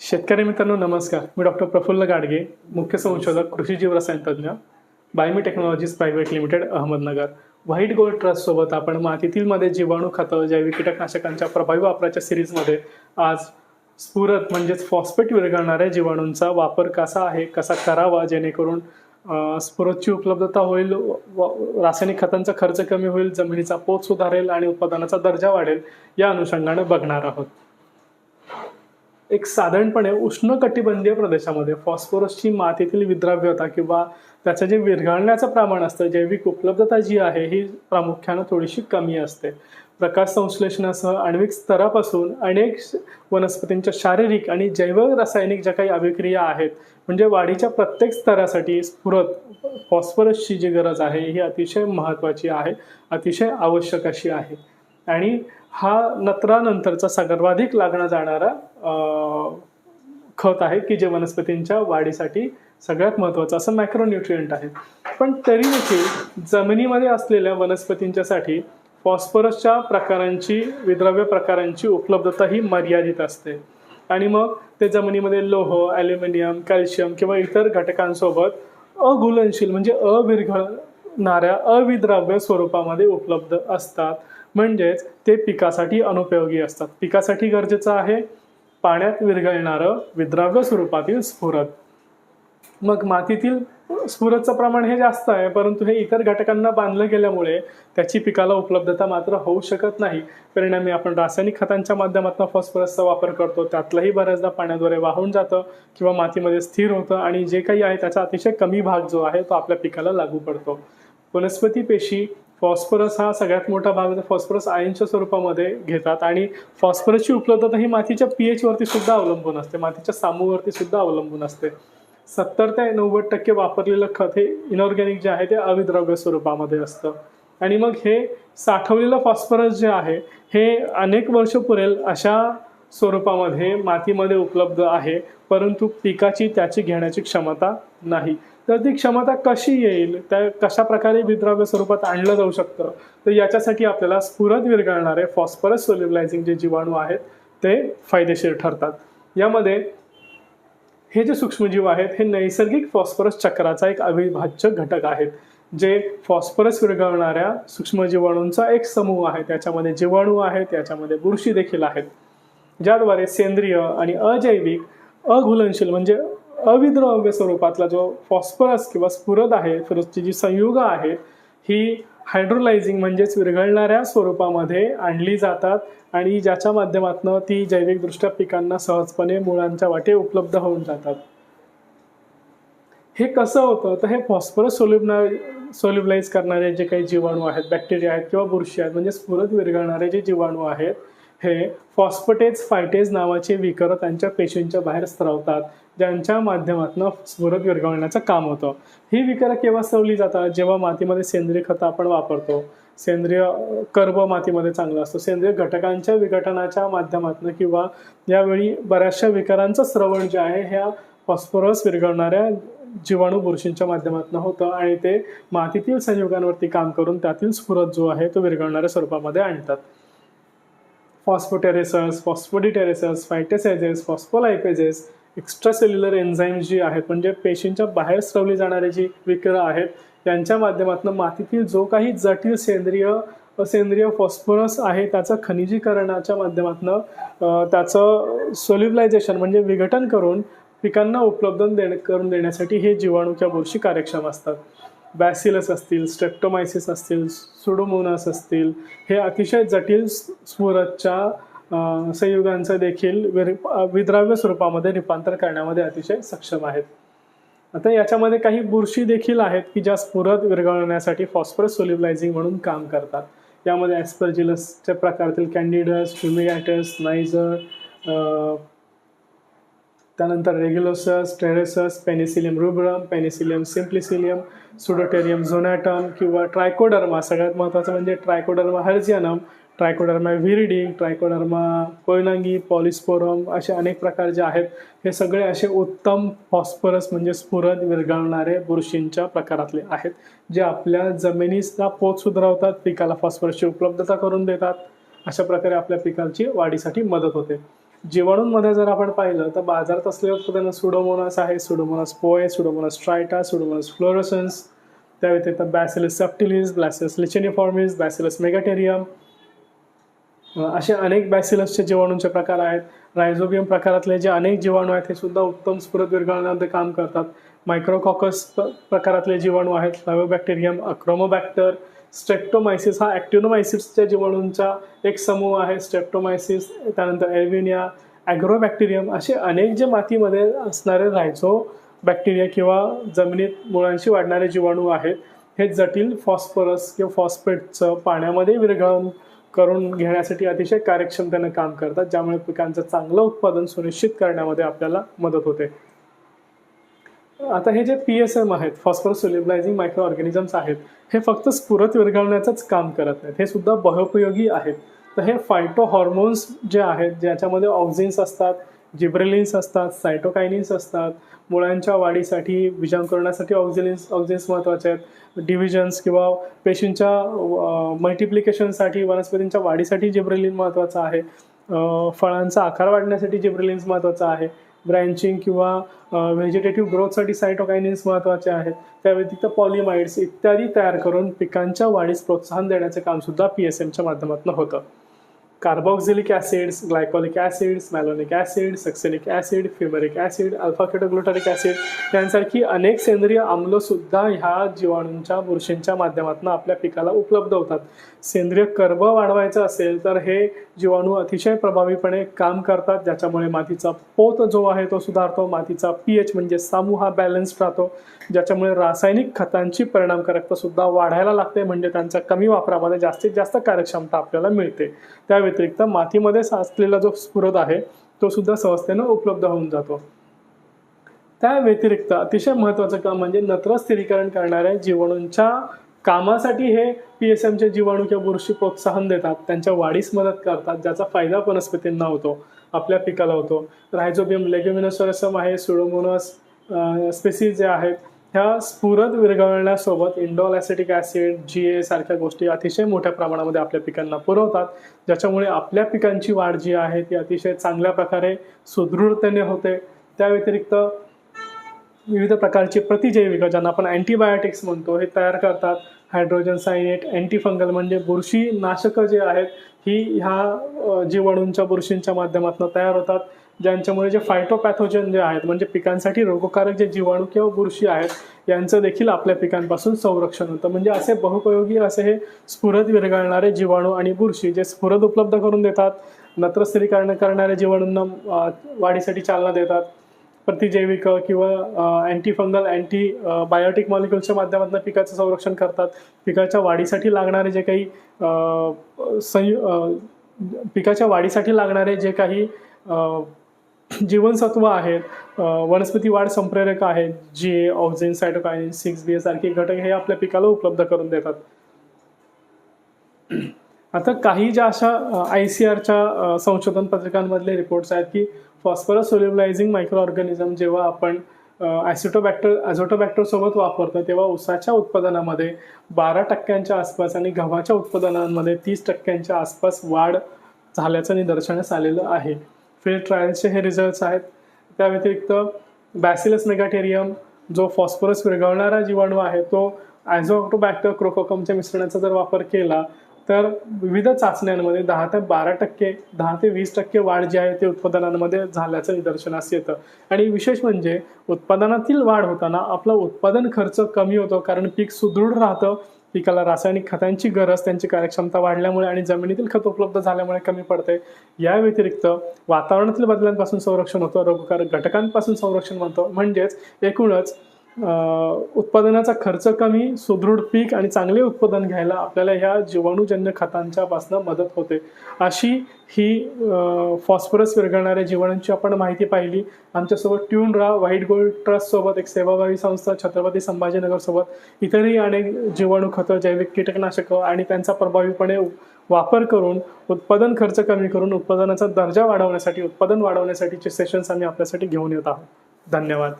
शेतकरी मित्रांनो नमस्कार. मी डॉक्टर प्रफुल्ल गाडगे मुख्य संशोधक कृषी जीवरसायन तज्ज्ञ बायमी technologies private limited Ahmednagar. White gold trust सोबत आपण मातीतील मध्ये जीवाणू खतं जैविक कीटकनाशकांच्या प्रभावी वापराच्या सिरीजमध्ये आज स्फुरत म्हणजेच फॉस्फेट विरघळणाऱ्या जीवाणूंचा वापर कसा आहे कसा करावा जेणेकरून स्फुरतची उपलब्धता होईल व- रासायनिक खतांचा खर्च कमी होईल जमिनीचा पोत सुधारेल आणि उत्पादनाचा दर्जा वाढेल या अनुषंगाने बघणार आहोत. एक साधारणपणे उष्णकटिबंधीय प्रदेशामध्ये फॉस्फरसची मातीतील विद्राव्यता किंवा त्याचं जे विरघळण्याचं प्रमाण असतं जैविक उपलब्धता जी आहे ही प्रामुख्यानं थोडीशी कमी असते. प्रकाश संश्लेषणासह आण्विक स्तरापासून अनेक श- वनस्पतींच्या शारीरिक आणि जैव रासायनिक ज्या काही अभिक्रिया आहेत म्हणजे वाढीच्या प्रत्येक स्तरासाठी स्फुरत फॉस्फरसची जी गरज आहे ही अतिशय महत्त्वाची आहे अतिशय आवश्यक अशी आहे. आणि हा नत्रानंतरचा सर्वाधिक लागणं जाणारा खत आहे की जे वनस्पतींच्या वाढीसाठी सगळ्यात महत्त्वाचं असं मॅक्रोन्युट्रियंट आहे. पण तरी देखील जमिनीमध्ये असलेल्या वनस्पतींच्यासाठी फॉस्फरसच्या प्रकारांची विद्रव्य प्रकारांची उपलब्धता ही मर्यादित असते. आणि मग ते जमिनीमध्ये लोह ॲल्युमिनियम कॅल्शियम किंवा इतर घटकांसोबत अघुलनशील म्हणजे अविरघळणाऱ्या अविद्राव्य स्वरूपामध्ये उपलब्ध असतात. म्हणजेच ते पिकासाठी अनुपयोगी असतात. पिकासाठी गरजेचं आहे पाण्यात विरघळणारं विद्राव्य स्वरूपातील स्फुरत मग मातीतील स्फुरतचं प्रमाण हे जास्त आहे परंतु हे इतर घटकांना बांधलं गेल्यामुळे त्याची पिकाला उपलब्धता मात्र होऊ शकत नाही. परिणामी आपण रासायनिक खतांच्या माध्यमातून फॉस्फरसचा वापर करतो त्यातलंही बऱ्याचदा पाण्याद्वारे वाहून जातं किंवा मातीमध्ये स्थिर होतं आणि जे काही आहे त्याचा अतिशय कमी भाग जो आहे तो आपल्या पिकाला लागू पडतो. वनस्पती पेशी फॉस्फरस हा सगळ्यात मोठा भाग फॉस्फरस आयनच्या स्वरूपामध्ये घेतात आणि फॉस्फरसची उपलब्धता ही मातीच्या पीएच वरती सुद्धा अवलंबून असते. मातीच्या सामूवरती सुद्धा अवलंबून असते. सत्तर ते नव्वद टक्के वापरलेलं खत हे इनऑर्गॅनिक जे आहे ते अविद्रव्य स्वरूपामध्ये असतं. आणि मग हे साठवलेलं फॉस्फरस जे आहे हे अनेक वर्ष पुरेल अशा स्वरूपामध्ये मातीमध्ये उपलब्ध आहे परंतु पिकाची त्याची घेण्याची क्षमता नाही. तर ती क्षमता कशी येईल? त्या कशा प्रकारे विद्राव्य स्वरूपात आणलं जाऊ शकतं? तर याच्यासाठी आपल्याला स्फुरत विरघळणारे फॉस्फरस सोल्युबलायझिंग जे जीवाणू आहेत ते फायदेशीर ठरतात. यामध्ये हे जे सूक्ष्मजीव आहेत हे नैसर्गिक फॉस्फरस चक्राचा एक अविभाज्य घटक आहेत जे फॉस्फरस विरघळणाऱ्या सूक्ष्मजीवाणूंचा एक समूह आहे. त्याच्यामध्ये जीवाणू आहेत त्याच्यामध्ये बुरशी देखील आहेत. ज्याद्वारे सेंद्रिय आणि अजैविक अघुलनशील म्हणजे अविद्रव्य स्वरूपातला जो फॉस्फरस किंवा स्फुरद आहे फिरोजची जी संयुग आहे ही हायड्रोलायझिंग म्हणजेच विरघळणाऱ्या स्वरूपामध्ये आणली जातात आणि ज्याच्या माध्यमातून ती जैविकदृष्ट्या पिकांना सहजपणे मुळांच्या वाटे उपलब्ध होऊन जातात. हे कसं होतं? तर हे फॉस्फरस सोल्युबना सोल्युबलाइज करणारे जे काही जीवाणू आहेत बॅक्टेरिया आहेत किंवा बुरशी आहेत म्हणजे स्फुरत विरघळणारे जे जीवाणू आहेत हे फॉस्फटेज फायटेज नावाचे विकर त्यांच्या पेशींच्या बाहेर स्त्रवतात ज्यांच्या माध्यमातून स्फुरत विरघळण्याचं काम होतं. ही विकरं केव्हा स्त्रवली जातात? जेव्हा मातीमध्ये सेंद्रिय खतं आपण वापरतो. सेंद्रिय कर्ब मातीमध्ये चांगला असतो. सेंद्रिय घटकांच्या विघटनाच्या माध्यमातून किंवा यावेळी बऱ्याचशा विकारांचं स्रवण जे आहे ह्या फॉस्फरस विरघळणाऱ्या जीवाणू बुरशींच्या माध्यमातून होतं आणि ते मातीतील संयोगांवरती काम करून त्यातील स्फुरत जो आहे तो विरघळणाऱ्या स्वरूपामध्ये आणतात. फॉस्फोटेरेसस फॉस्फोडिटेरेसस फायटेसायझेस फॉस्फोलायपेजेस एक्स्ट्रासेल्युलर एन्झाईम्स जी आहेत म्हणजे पेशींच्या बाहेर स्रवली जाणारी जी विक्रं आहेत यांच्या माध्यमातून मातीतील जो काही जटिल सेंद्रिय सेंद्रिय फॉस्फोरस आहे त्याचं खनिजीकरणाच्या माध्यमातून त्याचं सोल्युबलायझेशन म्हणजे विघटन करून पिकांना उपलब्ध देणे करून देण्यासाठी हे जीवाणूच्या बुरशी कार्यक्षम असतात. बॅसिलस असतील स्ट्रेप्टोमायसिस असतील सुडोमोनास असतील हे अतिशय जटिल स्फुरतच्या संयुगांचं देखील विर- विद्राव्य स्वरूपामध्ये रूपांतर करण्यामध्ये अतिशय सक्षम आहेत. आता याच्यामध्ये काही बुरशी देखील आहेत की ज्या स्फुरत विरघळण्यासाठी फॉस्फरस सोलिबलायझिंग म्हणून काम करतात. यामध्ये ॲस्पर्जिलसच्या प्रकारातील कॅन्डिडस फ्युमिगॅटस नायझर त्यानंतर रेग्युलोसस टेरेसस पेनिसिलियम रुब्रम पेनिसिलियम सिम्प्लिसिलियम सुडोटेरियम झोनॅटम किंवा ट्रायकोडर्मा सगळ्यात महत्त्वाचं म्हणजे trichoderma harzianum trichoderma viride trichoderma koningii polysporum असे अनेक प्रकार जे आहेत हे सगळे असे उत्तम फॉस्फरस म्हणजे स्फुरद विरघळणारे बुरशींच्या प्रकारातले आहेत जे आपल्या जमिनीचा पोत सुधारवतात पिकाला फॉस्फरसची उपलब्धता करून देतात. अशा प्रकारे आपल्या पिकांची वाढीसाठी मदत होते. जीवाणूंमध्ये जर आपण पाहिलं तर बाजारात असलेले उत्पादनं सुडोमोनास आहे. सुडोमोनास पोए सुडोमोनास ट्रायटा सुडोमोनास फ्लोरोसन्स त्या व्यतिरिक्त bacillus subtilis bacillus licheniformis bacillus megaterium असे अनेक बॅसिलसचे जीवाणूंचे प्रकार आहेत. रायझोबियम प्रकारातले जे अनेक जीवाणू आहेत हे सुद्धा उत्तम स्फुरत विरघळण्यामध्ये काम करतात. मायक्रोकॉकस प्रकारातले जीवाणू आहेत. लायोबॅक्टेरियम अक्रोमोबॅक्टर स्ट्रेप्टोमायसिस हा ॲक्टिनोमायसिसच्या जीवाणूंचा एक समूह आहे. स्ट्रेप्टोमायसिस त्यानंतर एल्विनिया ॲग्रोबॅक्टेरियम असे अनेक जे मातीमध्ये असणारे रायझो बॅक्टेरिया किंवा जमिनीत मुळांशी वाढणारे जीवाणू आहेत. हे जटिल फॉस्फरस किंवा फॉस्फेटचं पाण्यामध्ये विरघळून करून घेण्यासाठी अतिशय कार्यक्षमतेनं काम करतात ज्यामुळे पिकांचं चांगलं उत्पादन सुनिश्चित करण्यामध्ये आपल्याला मदत होते. आता हे जे पी एस एम आहेत फॉस्फरस सोल्युबलायझिंग मायक्रो ऑर्गॅनिझम्स आहेत हे फक्त स्फुरत विरघळण्याचंच काम करत नाहीत हे सुद्धा बहुपयोगी आहेत. तर हे फायटो हॉर्मोन्स जे आहेत ज्याच्यामध्ये ऑक्झिन्स असतात जिब्रेलिन्स असतात सायटोकायनिन्स असतात मुळांच्या वाढीसाठी बीजांकरणासाठी ऑक्झिलिन्स ऑक्झिन्स महत्त्वाचे आहेत. डिव्हिजन्स किंवा पेशींच्या मल्टिप्लिकेशनसाठी वनस्पतींच्या वाढीसाठी जिब्रेलिन महत्त्वाचं आहे. फळांचा आकार वाढण्यासाठी जिब्रेलिन्स महत्त्वाचं आहे. ब्रँचिंग किंवा व्हेजिटेटिव्ह ग्रोथसाठी सायटोकायनिन्स महत्त्वाचे आहेत. त्या व्यतिरिक्त पॉलिमाइड्स इत्यादी तयार करून पिकांच्या वाढीस प्रोत्साहन देण्याचे कामसुद्धा पी एस एमच्या माध्यमातून होतं. Carboxylic acids glycolic acids malonic acid succinic acid fumaric acid alpha ketoglutaric acid यांसारखी अनेक सेंद्रिय आम्लसुद्धा ह्या जीवाणूंच्या बुरशींच्या माध्यमातून आपल्या पिकाला उपलब्ध होतात. सेंद्रिय कर्ब वाढवायचं असेल तर हे जीवाणू अतिशय प्रभावीपणे काम करतात ज्याच्यामुळे मातीचा पोत जो आहे तो सुधारतो मातीचा पी एच म्हणजे सामू हा बॅलन्स्ड राहतो ज्याच्यामुळे रासायनिक खतांची परिणामकारकता सुद्धा वाढायला लागते म्हणजे त्यांचा कमी वापरामध्ये जास्तीत जास्त कार्यक्षमता आपल्याला मिळते. त्या व्यतिरिक्त मातीमध्ये साचलेला जो स्फुरद आहे तो सुद्धा सहजतेनं उपलब्ध होऊन जातो. त्या व्यतिरिक्त अतिशय महत्त्वाचं काम म्हणजे नत्र स्थिरीकरण करणाऱ्या जीवाणूंच्या कामासाठी हे पी एस एमचे जीवाणू किंवा बुरशी प्रोत्साहन देतात. त्यांच्या वाढीस मदत करतात ज्याचा फायदा वनस्पतींना होतो आपल्या पिकाला होतो. रायझोबियम लेग्युमिनोसोरसम आहे सुडोमोनस स्पेसीज जे आहेत ह्या स्फुरद विरघळण्यासोबत indole acetic acid G A सारख्या गोष्टी अतिशय मोठ्या प्रमाणामध्ये आपल्या पिकांना पुरवतात. ज्याच्यामुळे आपल्या पिकांची वाढ जी आहे ती अतिशय चांगल्या प्रकारे सुदृढतेने होते. त्या व्यतिरिक्त विविध प्रकारची प्रतिजैविक ज्यांना आपण अँटीबायोटिक्स म्हणतो हे तयार करतात. हायड्रोजन सायनेट अँटीफंगल म्हणजे बुरशी नाशकं जे आहेत ही ह्या जीवाणूंच्या बुरशींच्या माध्यमातून तयार होतात. ज्यांच्यामुळे जे फायटोपॅथोजन जे आहेत म्हणजे पिकांसाठी रोगकारक जे जीवाणू किंवा बुरशी आहेत यांचं देखील आपल्या पिकांपासून संरक्षण होतं. म्हणजे असे बहुपयोगी असे हे स्फुरद विरघळणारे जीवाणू आणि बुरशी जे स्फुरद उपलब्ध करून देतात नत्रस्थिरीकरण करणाऱ्या जीवाणूंना वाढीसाठी चालना देतात प्रतिजैविक किंवा अँटी फंगल अँटी बायोटिक मॉलिक्युलच्या माध्यमातून पिकाचं संरक्षण करतात. पिकाच्या वाढीसाठी लागणारे जे काही संयु पिकाच्या वाढीसाठी लागणारे जे काही जीवनसत्व आहेत वनस्पती वाढ संप्रेरक आहेत जे ऑक्झिन सायटोकायन सिक्स बी सारखे घटक हे आपल्या पिकाला उपलब्ध करून देतात. आता काही ज्या अशा आय सी आरच्या संशोधन पत्रकांमधले रिपोर्ट्स आहेत की फॉस्फरस सोल्युबलायझिंग मायक्रो ऑर्गॅनिझम जेव्हा आपण ॲसिटोबॅक्टर ॲझोटोबॅक्टर सोबत वापरतो तेव्हा उसाच्या उत्पादनामध्ये बारा टक्क्यांच्या आसपास आणि गव्हाच्या उत्पादनांमध्ये तीस टक्क्यांच्या आसपास वाढ झाल्याचं निदर्शनास आलेलं आहे. फील्ड ट्रायल्सचे हे रिझल्ट्स आहेत. त्या व्यतिरिक्त बॅसिलस मेगाटेरियम जो फॉस्फरस विरघळणारा जीवाणू आहे तो ॲझोटोबॅक्टर क्रोकोकमच्या मिश्रणाचा जर वापर केला तर विविध चाचण्यांमध्ये दहा ते बारा टक्के दहा ते वीस टक्के वाढ जी आहे ते उत्पादनांमध्ये झाल्याचं निदर्शनास येतं. आणि विशेष म्हणजे उत्पादनातील वाढ होताना आपला उत्पादन खर्च कमी होतो कारण पीक सुदृढ राहतं पिकाला रासायनिक खतांची गरज त्यांची कार्यक्षमता वाढल्यामुळे आणि जमिनीतील खत उपलब्ध झाल्यामुळे कमी पडते या व्यतिरिक्त वातावरणातील बदलांपासून संरक्षण होतं रोगकारक घटकांपासून संरक्षण होतं म्हणजेच एकूणच उत्पादनाचा खर्च कमी सुदृढ पीक आणि चांगले उत्पादन घ्यायला आपल्याला ह्या जीवाणूजन्य खतांच्यापासून मदत होते. अशी ही फॉस्फरस विरघळणाऱ्या जीवाणूंची आपण माहिती पाहिली. आमच्यासोबत ट्यून रा व्हाईट गोल्ड ट्रस्टसोबत एक सेवाभावी संस्था छत्रपती संभाजीनगरसोबत इतरही अनेक जीवाणू खतं जैविक कीटकनाशकं आणि त्यांचा प्रभावीपणे वापर करून उत्पादन खर्च कमी करून उत्पादनाचा दर्जा वाढवण्यासाठी उत्पादन वाढवण्यासाठीचे सेशन्स आम्ही आपल्यासाठी घेऊन येत आहोत. धन्यवाद.